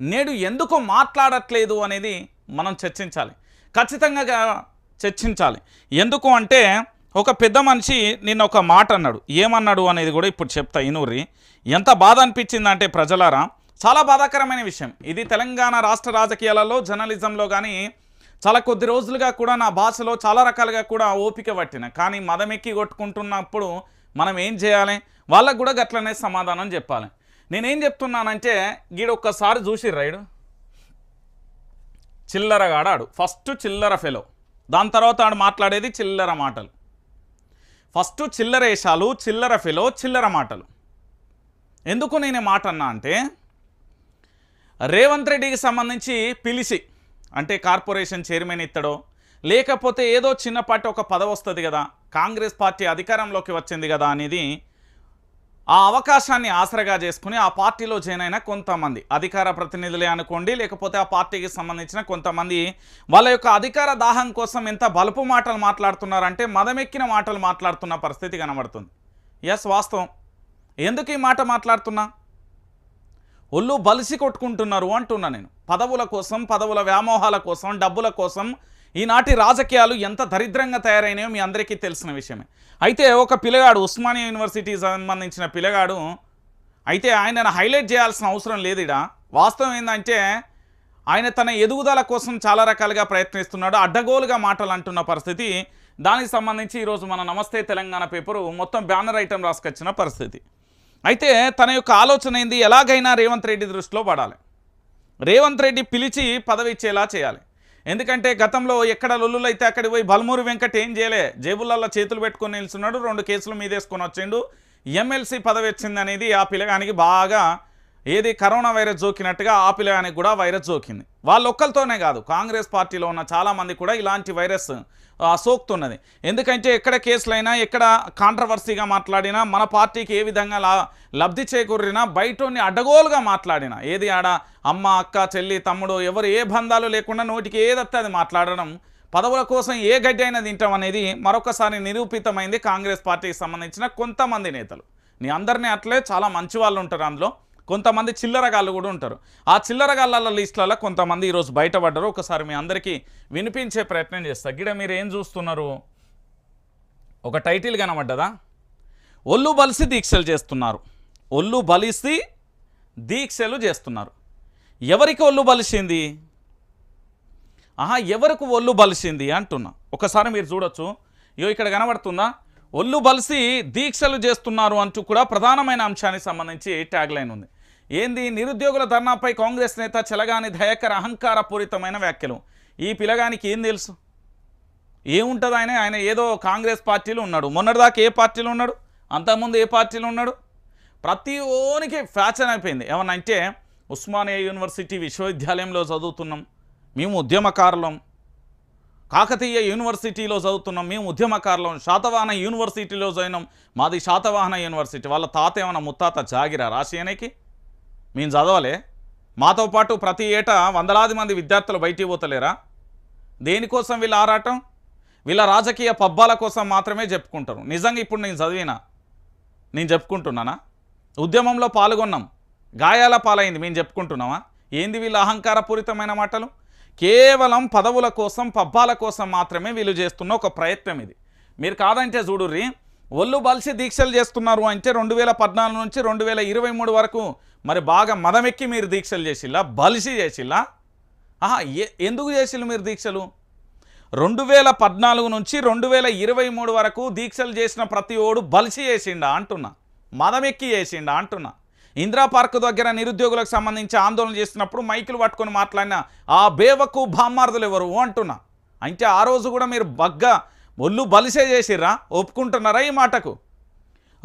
నేడు ఎందుకు మాట్లాడట్లేదు అనేది మనం చర్చించాలి. ఖచ్చితంగా చర్చించాలి. ఎందుకు అంటే ఒక పెద్ద మనిషి నిన్న ఒక మాట అన్నాడు. ఏమన్నాడు అనేది కూడా ఇప్పుడు చెప్తా ఇనూరి. ఎంత బాధ అనిపించిందంటే ప్రజలారా చాలా బాధాకరమైన విషయం. ఇది తెలంగాణ రాష్ట్ర రాజకీయాలలో జర్నలిజంలో కానీ చాలా కొద్ది రోజులుగా కూడా నా భాషలో చాలా రకాలుగా కూడా ఓపిక పట్టిన. కానీ మదమెక్కి కొట్టుకుంటున్నప్పుడు మనం ఏం చేయాలి? వాళ్ళకు కూడా గట్లనే సమాధానం చెప్పాలి. నేనేం చెప్తున్నానంటే గీడ ఒక్కసారి చూసి రైడు చిల్లరగాడాడు. ఫస్ట్ చిల్లర ఫెలో దాని తర్వాత ఆడు మాట్లాడేది చిల్లర మాటలు. ఫస్ట్ చిల్లర వేషాలు చిల్లర ఫెలో చిల్లర మాటలు. ఎందుకు నేను మాట అన్నా అంటే రేవంత్ రెడ్డికి సంబంధించి పిలిచి అంటే కార్పొరేషన్ చైర్మన్ ఇత్తడో లేకపోతే ఏదో చిన్నపాటి ఒక పదవి వస్తుంది కదా కాంగ్రెస్ పార్టీ అధికారంలోకి వచ్చింది కదా అనేది ఆ అవకాశాన్ని ఆసరగా చేసుకుని ఆ పార్టీలో జాయిన్ అయిన కొంతమంది. అధికార ప్రతినిధులే అనుకోండి లేకపోతే ఆ పార్టీకి సంబంధించిన కొంతమంది వాళ్ళ యొక్క అధికార దాహం కోసం ఎంత బలుపు మాటలు మాట్లాడుతున్నారంటే మదమెక్కిన మాటలు మాట్లాడుతున్న పరిస్థితి కనబడుతుంది. ఎస్ వాస్తవం. ఎందుకు ఈ మాట మాట్లాడుతున్నా? ఒళ్ళు బలిసి కొట్టుకుంటున్నారు అంటున్నా నేను. పదవుల కోసం పదవుల వ్యామోహాల కోసం డబ్బుల కోసం ఈనాటి రాజకీయాలు ఎంత దరిద్రంగా తయారైనాయో మీ అందరికీ తెలిసిన విషయమే. అయితే ఒక పిల్లగాడు ఉస్మానియా యూనివర్సిటీ సంబంధించిన పిల్లగాడు అయితే ఆయనను హైలైట్ చేయాల్సిన అవసరం లేదు ఇడ వాస్తవం ఏంటంటే ఆయన తన ఎదుగుదల కోసం చాలా రకాలుగా ప్రయత్నిస్తున్నాడు అడ్డగోలుగా మాటలు అంటున్న పరిస్థితి. దానికి సంబంధించి ఈరోజు మన నమస్తే తెలంగాణ పేపరు మొత్తం బ్యానర్ ఐటమ్ రాసుకొచ్చిన పరిస్థితి. అయితే తన యొక్క ఆలోచన ఏంది? ఎలాగైనా రేవంత్ రెడ్డి దృష్టిలో పడాలి. రేవంత్ రెడ్డి పిలిచి పదవి ఇచ్చేలా చేయాలి. ఎందుకంటే గతంలో ఎక్కడ లొల్లులు అయితే అక్కడికి పోయి బల్మూరి వెంకట్ ఏం చేయలే? జేబులల్లో చేతులు పెట్టుకొని నిల్చున్నాడు రెండు కేసులు మీదేసుకొని వచ్చిండు. ఎమ్మెల్సీ పదవి వచ్చింది అనేది ఆ పిల్లగానికి బాగా ఏది కరోనా వైరస్ జోకినట్టుగా ఆపిలయానికి కూడా వైరస్ జోకింది. వాళ్ళు ఒక్కరితోనే కాదు కాంగ్రెస్ పార్టీలో ఉన్న చాలామంది కూడా ఇలాంటి వైరస్ సోక్తున్నది సోకుతున్నది. ఎందుకంటే ఎక్కడ కేసులైనా ఎక్కడ కాంట్రవర్సీగా మాట్లాడినా మన పార్టీకి ఏ విధంగా లా లబ్ధి చేకూరినా బయటోని అడ్డగోలుగా మాట్లాడినా ఏది ఆడ అమ్మ అక్క చెల్లి తమ్ముడు ఎవరు ఏ బంధాలు లేకుండా నోటికి ఏదత్తే అది మాట్లాడడం పదవుల కోసం ఏ గడ్డి అయినా తింటాం అనేది మరొకసారి నిరూపితమైంది కాంగ్రెస్ పార్టీకి సంబంధించిన కొంతమంది నేతలు. నీ అందరినీ అట్లే చాలా మంచి వాళ్ళు ఉంటారు అందులో. కొంతమంది చిల్లరగాళ్ళు కూడా ఉంటారు. ఆ చిల్లరగాళ్ళ లిస్టులలో కొంతమంది ఈరోజు బయటపడ్డారు. ఒకసారి మీ అందరికీ వినిపించే ప్రయత్నం చేస్తా. గిడ మీరు ఏం చూస్తున్నారు? ఒక టైటిల్ కనబడ్డదా? ఒళ్ళు బలిసి దీక్షలు చేస్తున్నారు. ఒళ్ళు బలిసి దీక్షలు చేస్తున్నారు. ఎవరికి ఒళ్ళు బలిసింది? ఆహా ఎవరికి ఒళ్ళు బలిసింది అంటున్నా. ఒకసారి మీరు చూడొచ్చు. ఇయో ఇక్కడ కనబడుతుందా? ఒళ్ళు బలిసి దీక్షలు చేస్తున్నారు అంటూ కూడా ప్రధానమైన అంశానికి సంబంధించి ట్యాగ్ లైన్ ఉంది. ఏంది? నిరుద్యోగుల ధర్నాపై కాంగ్రెస్ నేత చెలగాని దయాకర్ అహంకారపూరితమైన వ్యాఖ్యలు. ఈ పిలగానికి ఏం తెలుసు? ఏముంటుంది ఆయన? ఆయన ఏదో కాంగ్రెస్ పార్టీలో ఉన్నాడు. మొన్నటిదాకా ఏ పార్టీలో ఉన్నాడు? అంతకుముందు ఏ పార్టీలో ఉన్నాడు? ప్రతి ఓనికి ఫ్యాషన్ అయిపోయింది. ఏమన్నా అంటే ఉస్మానియా యూనివర్సిటీ విశ్వవిద్యాలయంలో చదువుతున్నాం మేము ఉద్యమకారులం. కాకతీయ యూనివర్సిటీలో చదువుతున్నాం మేము ఉద్యమకారులం. శాతవాహన యూనివర్సిటీలో చదివినాం మాది శాతవాహన యూనివర్సిటీ. వాళ్ళ తాత ఏమైనా ముత్తాత జాగిరా రాసియనికి మేము చదవలే. మాతో పాటు ప్రతి ఏటా వందలాది మంది విద్యార్థులు బయటికి పోతలేరా? దేనికోసం వీళ్ళ ఆరాటం? వీళ్ళ రాజకీయ పబ్బాల కోసం మాత్రమే చెప్పుకుంటారు. నిజంగా ఇప్పుడు నేను చదివినా నేను చెప్పుకుంటున్నానా? ఉద్యమంలో పాల్గొన్నాం. గాయాల పాలైంది మేము చెప్పుకుంటున్నామా ఏంది వీళ్ళ అహంకారపూరితమైన మాటలు? కేవలం పదవుల కోసం పబ్బాల కోసం మాత్రమే వీళ్ళు చేస్తున్న ఒక ప్రయత్నం ఇది. మీరు కాదంటే చూడుర్రి ఒళ్ళు బలిసి దీక్షలు చేస్తున్నారు అంటే రెండు వేల పద్నాలుగు నుంచి రెండు వేల ఇరవై మూడు వరకు మరి బాగా మదమెక్కి మీరు దీక్షలు చేసిల్లా? బలిసి చేసిల్లా? ఆహా ఎందుకు చేసిల్లు మీరు దీక్షలు? రెండు వేల పద్నాలుగు నుంచి రెండు వేల ఇరవై మూడు వరకు దీక్షలు చేసిన ప్రతి ఓడు బలిసి చేసిండా అంటున్నా. మదమెక్కి చేసిండా అంటున్నా. ఇందిరా పార్క్ దగ్గర నిరుద్యోగులకు సంబంధించి ఆందోళన చేసినప్పుడు మైకులు పట్టుకొని మాట్లాడిన ఆ బేవకు బామ్మార్దులు ఎవరు? అంటున్నా. అంటే ఆ రోజు కూడా మీరు బగ్గా ఒళ్ళు బలిసే చేసిర్రా? ఒప్పుకుంటున్నారా ఈ మాటకు?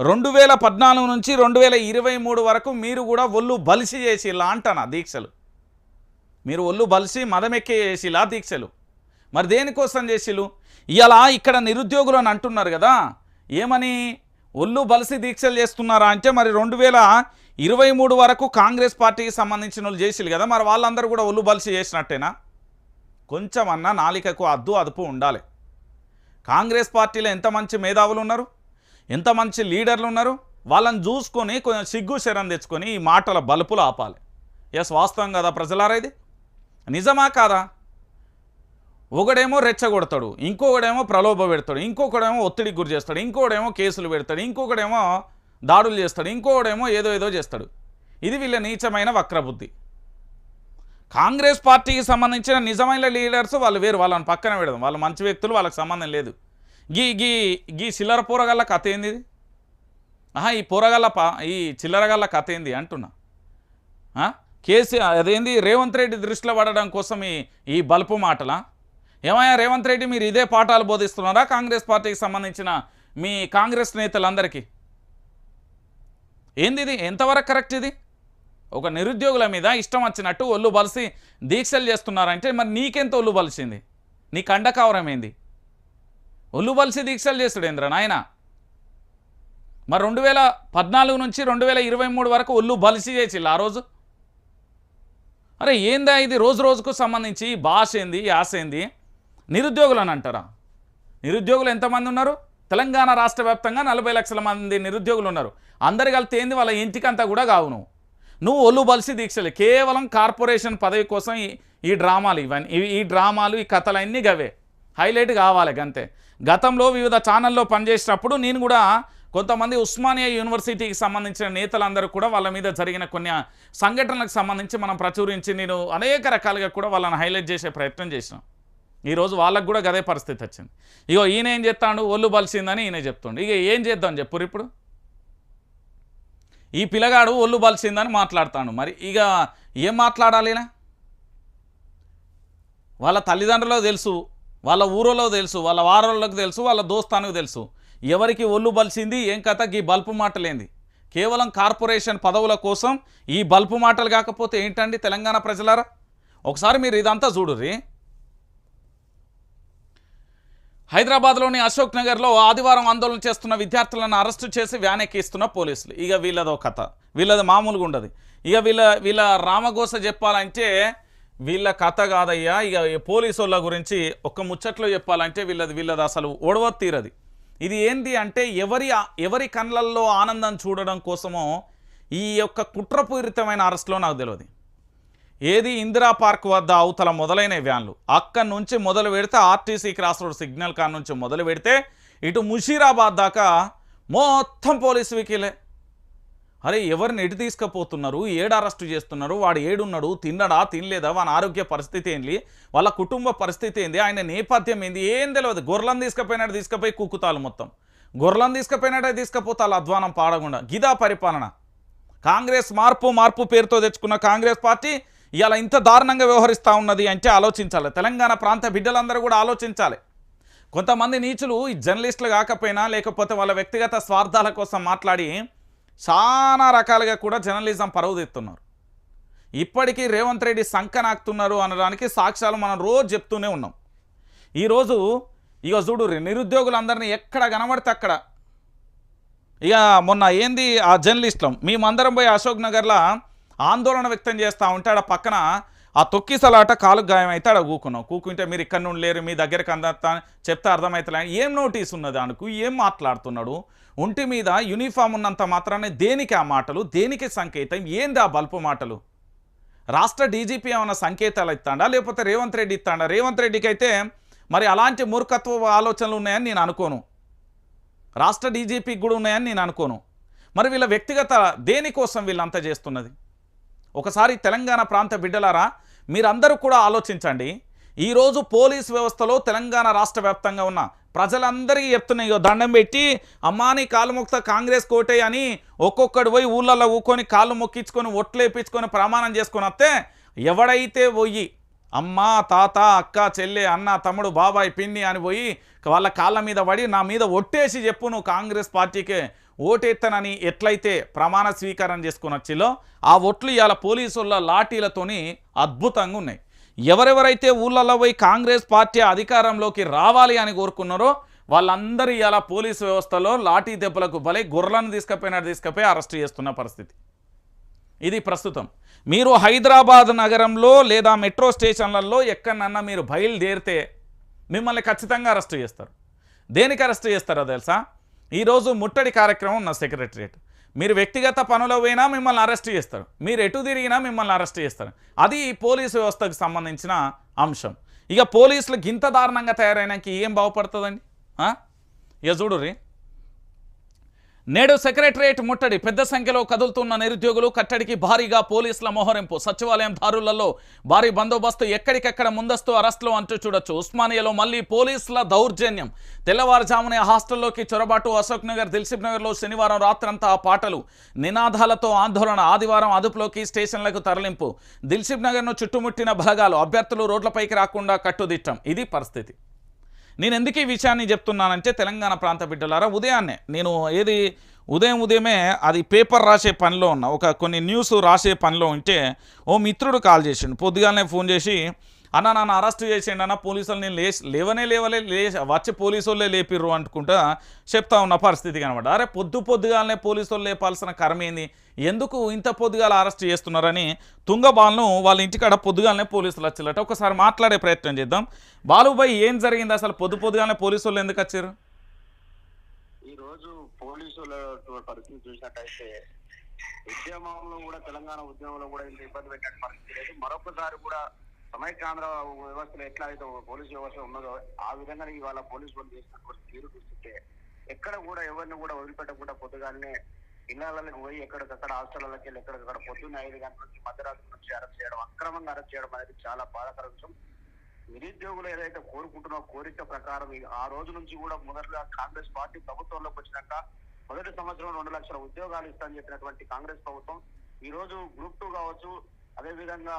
రెండు వేల పద్నాలుగు నుంచి రెండు వేల ఇరవై మూడు వరకు మీరు కూడా ఒళ్ళు బలిసి చేసిలా అంటనా దీక్షలు? మీరు ఒళ్ళు బలిసి మదమెక్కి చేసిలా దీక్షలు? మరి దేనికోసం చేసిలు ఇలా ఇక్కడ నిరుద్యోగులు అని అంటున్నారు కదా ఏమని? ఒళ్ళు బలిసి దీక్షలు చేస్తున్నారా అంటే మరి రెండు వేల ఇరవై మూడు వరకు కాంగ్రెస్ పార్టీకి సంబంధించిన వాళ్ళు చేసిలు కదా మరి వాళ్ళందరూ కూడా ఒళ్ళు బలిసి చేసినట్టేనా? కొంచెం అన్నా నాలికకు అద్దు అదుపు ఉండాలి. కాంగ్రెస్ పార్టీలో ఎంత మంచి మేధావులు ఉన్నారు? ఎంత మంచి లీడర్లు ఉన్నారు? వాళ్ళని చూసుకొని కొంచెం సిగ్గు శరం తెచ్చుకొని ఈ మాటల బలుపులు ఆపాలి. ఎస్ వాస్తవం కదా ప్రజలారా ఇది? నిజమా కాదా? ఒకడేమో రెచ్చగొడతాడు ఇంకొకడేమో ప్రలోభ పెడతాడు ఇంకొకడేమో ఒత్తిడికి గురి చేస్తాడు ఇంకొకడేమో కేసులు పెడతాడు ఇంకొకడేమో దాడులు చేస్తాడు ఇంకొకడేమో ఏదో ఏదో చేస్తాడు. ఇది వీళ్ళ నీచమైన వక్రబుద్ధి. కాంగ్రెస్ పార్టీకి సంబంధించిన నిజమైన లీడర్స్ వాళ్ళు వేరు వాళ్ళని పక్కన పెడదాం. వాళ్ళు మంచి వ్యక్తులు వాళ్ళకి సంబంధం లేదు. గీ గీ గీ చిల్లర పూరగల్ల కథ ఏంది ఇది? ఆహా ఈ పూరగల్ల పా ఈ చిల్లరగల్ల కథ ఏంది అంటున్నా. కేసీఆర్ కేసీ అదేంది? రేవంత్ రెడ్డి దృష్టిలో పడడం కోసం ఈ ఈ బలుపు మాటలా? ఏమయ్యా రేవంత్ రెడ్డి మీరు ఇదే పాఠాలు బోధిస్తున్నారా కాంగ్రెస్ పార్టీకి సంబంధించిన మీ కాంగ్రెస్ నేతలందరికీ? ఏంది ఇది? ఎంతవరకు కరెక్ట్ ఇది? ఒక నిరుద్యోగుల మీద ఇష్టం వచ్చినట్టు ఒళ్ళు బలిసి దీక్షలు చేస్తున్నారంటే మరి నీకెంత ఒళ్ళు బలిసింది? నీ కండకావరం ఏంది ఒళ్ళు బలిసి దీక్షలు చేస్తాడేంద్ర నాయన. మరి రెండు వేల పద్నాలుగు నుంచి రెండు వేల ఇరవై మూడు వరకు ఒళ్ళు బలిసి చేసిల్లు ఆ రోజు? అరే ఏందా ఇది రోజు రోజుకు సంబంధించి భాష ఏంది యాస ఏంది? నిరుద్యోగులు అని అంటారా? నిరుద్యోగులు ఎంతమంది ఉన్నారు? తెలంగాణ రాష్ట్ర వ్యాప్తంగా నలభై లక్షల మంది నిరుద్యోగులు ఉన్నారు. అందరు కలితే ఏంది? వాళ్ళ ఇంటికంతా కూడా కావు నువ్వు. నువ్వు ఒళ్ళు బలిసి దీక్షలు. కేవలం కార్పొరేషన్ పదవి కోసం ఈ ఈ డ్రామాలు ఇవన్నీ ఈ డ్రామాలు ఈ కథలు అన్నీ గవే. హైలైట్ కావాలి అంతే గతంలో వివిధ ఛానల్లో పనిచేసినప్పుడు నేను కూడా కొంతమంది ఉస్మానియా యూనివర్సిటీకి సంబంధించిన నేతలందరూ కూడా వాళ్ళ మీద జరిగిన కొన్ని సంఘటనలకు సంబంధించి మనం ప్రచురించి నేను అనేక రకాలుగా కూడా వాళ్ళని హైలైట్ చేసే ప్రయత్నం చేసినాం. ఈరోజు వాళ్ళకు కూడా గదే పరిస్థితి వచ్చింది. ఇగో ఈయన ఏం చెప్తాడు ఒళ్ళు బలిసిందని ఈయన చెప్తుండు. ఇక ఏం చేద్దాం చెప్పురు ఇప్పుడు? ఈ పిల్లగాడు ఒళ్ళు బలిసిందని మాట్లాడతాడు. మరి ఇక ఏం మాట్లాడాలినా వాళ్ళ తల్లిదండ్రులకు తెలుసు. వాళ్ళ ఊరోలో తెలుసు వాళ్ళ వారోళ్ళకి తెలుసు వాళ్ళ దోస్తానికి తెలుసు. ఎవరికి ఒళ్ళు బలిసింది ఏం కథ? ఈ బల్పు మాటలేంది. కేవలం కార్పొరేషన్ పదవుల కోసం ఈ బల్పు మాటలు కాకపోతే ఏంటండి తెలంగాణ ప్రజలారా? ఒకసారి మీరు ఇదంతా చూడుర్రి. హైదరాబాద్లోని అశోక్ నగర్లో ఆదివారం ఆందోళన చేస్తున్న విద్యార్థులను అరెస్టు చేసి వ్యాన్ ఎక్కిస్తున్న పోలీసులు. ఇక వీళ్ళదో కథ. వీళ్ళది మామూలుగా ఉండదు ఇక వీళ్ళ వీళ్ళ రామగోస చెప్పాలంటే వీళ్ళ కథ కాదయ్యా. ఇక పోలీసు వాళ్ళ గురించి ఒక్క ముచ్చట్లో చెప్పాలంటే వీళ్ళది వీళ్ళది అసలు ఒడవ తీరది. ఇది ఏంది అంటే ఎవరి ఎవరి కళ్ళల్లో ఆనందం చూడడం కోసమో ఈ యొక్క కుట్రపూరితమైన అరెస్ట్లో నాకు తెలియదు ఏది ఇందిరా పార్క్ వద్ద అవతల మొదలైన వ్యాన్లు. అక్కడి నుంచి మొదలు పెడితే ఆర్టీసీ క్రాస్ రోడ్ సిగ్నల్ కాడ నుంచి మొదలు పెడితే ఇటు ముషీరాబాద్ దాకా మొత్తం పోలీసు వెహికలే. అరే ఎవరిని ఎటు తీసుకుపోతున్నారు? ఏడు అరెస్టు చేస్తున్నారు? వాడు ఏడున్నాడు? తిన్నడా? తినలేదా? వాని ఆరోగ్య పరిస్థితి ఏంది? వాళ్ళ కుటుంబ పరిస్థితి ఏంది? ఆయన నేపథ్యం ఏంది? ఏం తెలియదు గొర్రెలను తీసుకుపోయినాడు తీసుకుపోయి కుక్కుతాలు మొత్తం. గొర్రెలను తీసుకుపోయినాడే తీసుకుపోతాలు అధ్వానం పాడకుండా. గిదా పరిపాలన. కాంగ్రెస్ మార్పు మార్పు పేరుతో తెచ్చుకున్న కాంగ్రెస్ పార్టీ ఇవాళ ఇంత దారుణంగా వ్యవహరిస్తూ ఉన్నది అంటే ఆలోచించాలి. తెలంగాణ ప్రాంత బిడ్డలందరూ కూడా ఆలోచించాలి. కొంతమంది నీచులు ఈ జర్నలిస్టులు కాకపోయినా లేకపోతే వాళ్ళ వ్యక్తిగత స్వార్థాల కోసం మాట్లాడి చాలా రకాలుగా కూడా జర్నలిజం పరుగుతెత్తున్నారు ఇప్పటికీ రేవంత్ రెడ్డి సంకనాకుతున్నారు అనడానికి సాక్ష్యాలు మనం రోజు చెప్తూనే ఉన్నాం. ఈరోజు ఇక చూడు నిరుద్యోగులందరినీ ఎక్కడ కనబడితే అక్కడ. ఇక మొన్న ఏంది ఆ జర్నలిస్టులం మేమందరం పోయి అశోక్ నగర్లో ఆందోళన వ్యక్తం చేస్తూ ఉంటాడు పక్కన ఆ తొక్కిసలాట కాలు గాయం అయితే ఆడ కూకుంటే మీరు ఇక్కడ నుండి లేరు మీ దగ్గరికి అందా చెప్తే అర్థమవుతలే ఏం నోటీస్ ఉన్నది అనుకు ఏం మాట్లాడుతున్నాడు? ఒంటి మీద యూనిఫామ్ ఉన్నంత మాత్రానే దేనికి ఆ మాటలు? దేనికి సంకేతం? ఏంది ఆ బల్పు మాటలు? రాష్ట్ర డీజీపీ ఏమైనా సంకేతాలు ఇస్తాడా? లేకపోతే రేవంత్ రెడ్డి ఇస్తాడా? రేవంత్ రెడ్డికి అయితే మరి అలాంటి మూర్ఖత్వ ఆలోచనలు ఉన్నాయని నేను అనుకోను. రాష్ట్ర డీజీపీకి కూడా ఉన్నాయని నేను అనుకోను. మరి వీళ్ళ వ్యక్తిగత దేనికోసం వీళ్ళంతా చేస్తున్నది? ఒకసారి తెలంగాణ ప్రాంత బిడ్డలారా మీరందరూ కూడా ఆలోచించండి. ఈరోజు పోలీస్ వ్యవస్థలో తెలంగాణ రాష్ట్ర వ్యాప్తంగా ఉన్న ప్రజలందరికీ చెప్తున్నాయి దండం పెట్టి అమ్మాని కాలు మొక్త కాంగ్రెస్ కోటే అని ఒక్కొక్కడు పోయి ఊళ్ళల్లో ఊకొని కాళ్ళు మొక్కించుకొని ఒట్లేపించుకొని ప్రమాణం చేసుకొని వస్తే ఎవడైతే పోయి అమ్మ తాత అక్క చెల్లె అన్న తమ్ముడు బాబాయ్ పిన్ని అని పోయి వాళ్ళ కాళ్ళ మీద పడి నా మీద ఒట్టేసి చెప్పు నువ్వు కాంగ్రెస్ పార్టీకే ఓటెత్తనని ఎట్లయితే ప్రమాణ స్వీకారం చేసుకుని వచ్చిలో ఆ ఒట్లు ఇవాళ పోలీసుల లాఠీలతోని అద్భుతంగా ఉన్నాయి. ఎవరెవరైతే ఊళ్ళల్లో పోయి కాంగ్రెస్ పార్టీ అధికారంలోకి రావాలి అని కోరుకున్నారో వాళ్ళందరూ ఇలా పోలీసు వ్యవస్థలో లాఠీ దెబ్బలకు బలై గొర్రెలను తీసుకుపోయినట్టు తీసుకుపోయి అరెస్ట్ చేస్తున్న పరిస్థితి. ఇది ప్రస్తుతం. మీరు హైదరాబాద్ నగరంలో లేదా మెట్రో స్టేషన్లలో ఎక్కడన్నా మీరు బయలుదేరితే మిమ్మల్ని ఖచ్చితంగా అరెస్ట్ చేస్తారు. దేనికి అరెస్ట్ చేస్తారో తెలుసా? ఈరోజు ముట్టడి కార్యక్రమం ఉన్న సెక్రటరియట్. మీరు వ్యక్తిగత పనులో పోయినా మిమ్మల్ని అరెస్ట్ చేస్తారు. మీరు ఎటు తిరిగినా మిమ్మల్ని అరెస్ట్ చేస్తారు. అది పోలీసు వ్యవస్థకు సంబంధించిన అంశం. ఇక పోలీసులు గింత దారుణంగా తయారైనాక ఏం బాగుపడుతుందండి? ఇక ఇక రీ నేడు సెక్రటరియట్ ముట్టడి. పెద్ద సంఖ్యలో కదులుతున్న నిరుద్యోగులు కట్టడికి భారీగా పోలీసుల మోహరింపు. సచివాలయం దారులలో భారీ బందోబస్తు ఎక్కడికెక్కడ ముందస్తు అరెస్టులు అంటూ చూడొచ్చు. ఉస్మానియాలో మళ్ళీ పోలీసుల దౌర్జన్యం. తెల్లవారుజామునే హాస్టల్లోకి చొరబాటు అశోక్ నగర్ దిల్సిబ్ నగర్లో శనివారం రాత్రంతా పాటలు. నినాదాలతో ఆందోళన. ఆదివారం అదుపులోకి స్టేషన్లకు తరలింపు. దిల్సిబ్ నగర్ను చుట్టుముట్టిన బలగాలు అభ్యర్థులు రోడ్లపైకి రాకుండా కట్టుదిట్టం. ఇది పరిస్థితి. నేను ఎందుకు ఈ విషయాన్ని చెప్తున్నానంటే తెలంగాణ ప్రాంత బిడ్డలారా ఉదయాన్నే నేను ఏది ఉదయం ఉదయమే అది పేపర్ రాసే పనిలో ఉన్నా ఒక కొన్ని న్యూస్ రాసే పనిలో ఉంటే ఓ మిత్రుడు కాల్ చేసిండు. పొద్దుగానే ఫోన్ చేసి అన్న నన్ను అరెస్ట్ చేసేయండి అన్న పోలీసులు నేను లేచి లేవనే లేవలే లే వచ్చి పోలీసులే లేపిర్రు అనుకుంటా చెప్తా ఉన్న పరిస్థితి అనమాట అరే పొద్దు పొద్దుగాలనే పోలీసులు లేపాల్సిన కర్మ ఏంది? ఎందుకు ఇంత పొద్దుగాల అరెస్ట్ చేస్తున్నారని తుంగబాల్ను వాళ్ళ ఇంటికాడ పొద్దుగాలనే పోలీసులు వచ్చిల్లట ఒకసారి మాట్లాడే ప్రయత్నం చేద్దాం. బాలుబాయ్ ఏం జరిగింది అసలు? పొద్దు పొద్దుగానే పోలీసులు ఎందుకు వచ్చారు ఈరోజు పోలీసుల పరిస్థితి చూసినట్టయితే ఉద్యమంలో కూడా తెలంగాణ ఉద్యమంలో కూడా ఇంత ఇబ్బంది పెట్టిన పరిస్థితి లేదు. మరొకసారి కూడా సమైక్యాంధ్ర వ్యవస్థలో ఎట్లా అయితే పోలీసు వ్యవస్థ ఉన్నదో ఆ విధంగా ఇవాళ పోలీసు వాళ్ళు చేసినటువంటి తీరు చూస్తుంటే ఎక్కడ కూడా ఎవరిని కూడా వదిలిపెట్టకుండా పొద్దుగానే ఇళ్ళకి పోయి ఎక్కడికక్కడ హాస్టళ్ళకి వెళ్ళి ఎక్కడికక్కడ పొద్దున్న ఐదు గంటల నుంచి మధ్యరాత్రి నుంచి అరెస్ట్ చేయడం అక్రమంగా అరెస్ట్ చేయడం అనేది చాలా బాధాకర. విషయం నిరుద్యోగులు ఏదైతే కోరుకుంటున్న కోరిక ప్రకారం ఆ రోజు నుంచి కూడా మొదటగా కాంగ్రెస్ పార్టీ ప్రభుత్వంలోకి వచ్చినాక మొదటి సంవత్సరం రెండు లక్షల ఉద్యోగాలు ఇస్తామని చెప్పినటువంటి కాంగ్రెస్ ప్రభుత్వం ఈ రోజు గ్రూప్ టూ కావచ్చు అదే విధంగా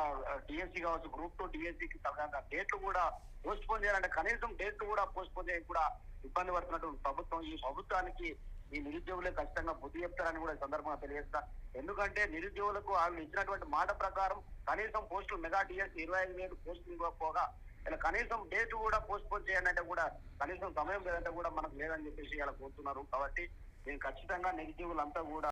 డిఎస్సి కావచ్చు గ్రూప్ టూ డిఎస్సికి సంబంధించిన డేట్లు కూడా పోస్ట్ పోన్ చేయాలంటే కనీసం డేట్లు కూడా పోస్ట్ పోన్ చేయడానికి కూడా ఇబ్బంది పడుతున్నటువంటి ప్రభుత్వం. ఈ ప్రభుత్వానికి ఈ నిరుద్యోగులే ఖచ్చితంగా బుద్ధి చెప్తారని కూడా ఈ సందర్భంగా తెలియజేస్తా. ఎందుకంటే నిరుద్యోగులకు వాళ్ళు ఇచ్చినటువంటి మాట ప్రకారం కనీసం పోస్టులు మెగా డిఎస్ ఇరవై ఐదు వేలు పోస్టులు ఇవ్వకపోగా ఇలా కనీసం డేట్ కూడా పోస్ట్ పోన్ చేయాలంటే కూడా కనీసం సమయం లేదంటే కూడా మనకు లేదని చెప్పేసి ఇలా కోరుతున్నారు. కాబట్టి నేను ఖచ్చితంగా నిరుద్యోగులంతా కూడా